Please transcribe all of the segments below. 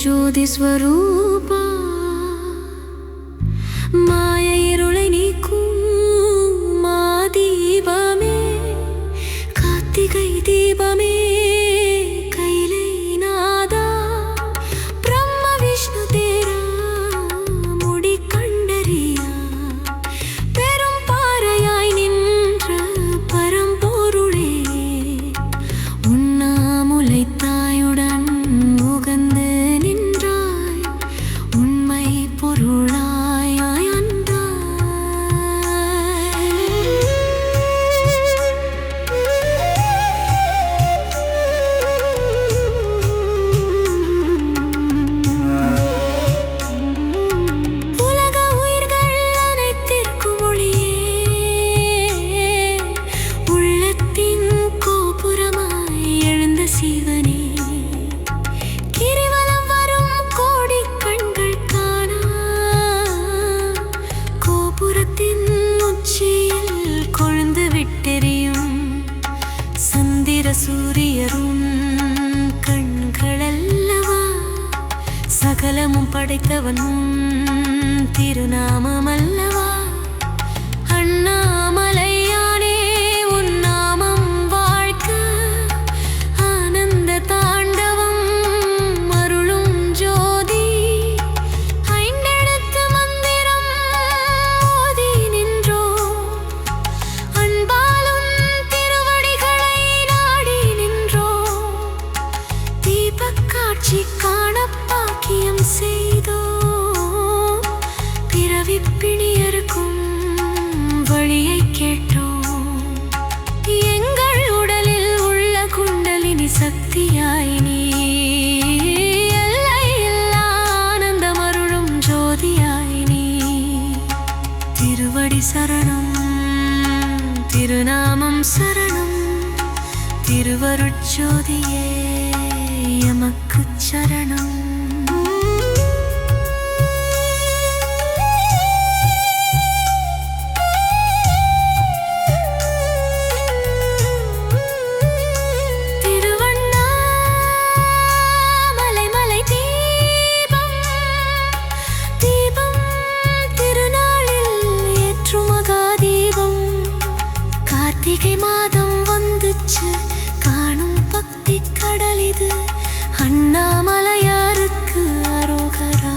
ಜ್ಯೋತಿ ಸ್ವರೂಪ ಮಾಯ ಇರುಳೆ ನೀಕು ಮಾ ದೀಪಮೇ ಕಾರ್ತಿಕೈ ದೀಪಮೇ சூரியரும் கண்களல்லவா? சகலமும் படைத்தவனும் திருநாமம் அல்லவா? அண்ணாமலையானே சக்தியாய் நீ. எல்லை இல்லா ஆனந்தம் ஜோதியாய் நீ. திருவடி சரணம் திருநாமம் சரணம் திருவருட்சோதியே எமக்கு சரணம். கார்த்திகை மாதம் வந்துச்சு. காணும் பக்தி கடல் இது. அண்ணாமலையாருக்கு அரோகரா.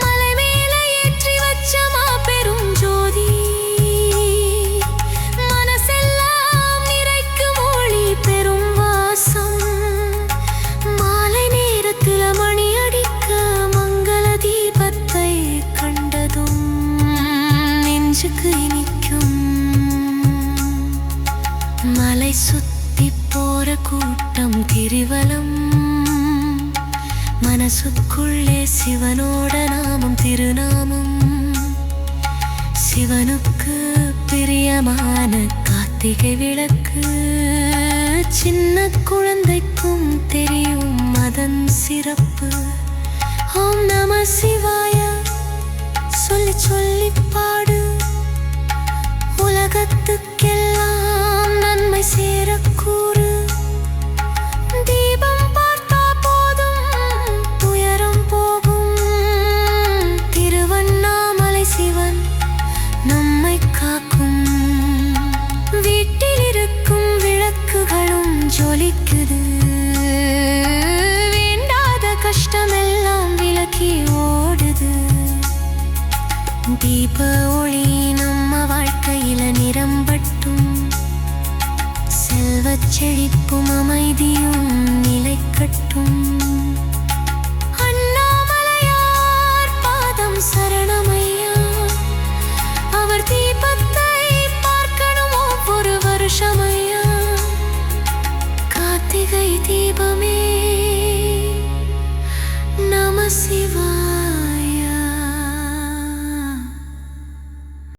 மலை மேல ஏற்றி வச்ச மாபெரும் ஜோதி. மனசெல்லாம் நிறைக்கும் ஒளி பெரும் வாசம். மாலை நேரத்துல மணி அடிக்க மங்கள தீபத்தை கண்டதும். நெஞ்சுக்கு கிரிவலம் மனசுக்குள்ளே சிவனோட நாமம் திருநாமம் சிவனுக்கு பிரியமான கார்த்திகை விளக்கு சின்ன குழந்தைக்கும் தெரியும் அதன் சிறப்பு ஓம் நம சிவாய சொல்லி சொல்லி பாடு உலகத்துக்கெல்லாம் நோக்கி ஓடுது. தீப ஒளி நம்ம வாழ்க்கையில நிரம்பட்டும் செல்வச் செழிப்பும் அமைதியும் நிலைக்கட்டும். see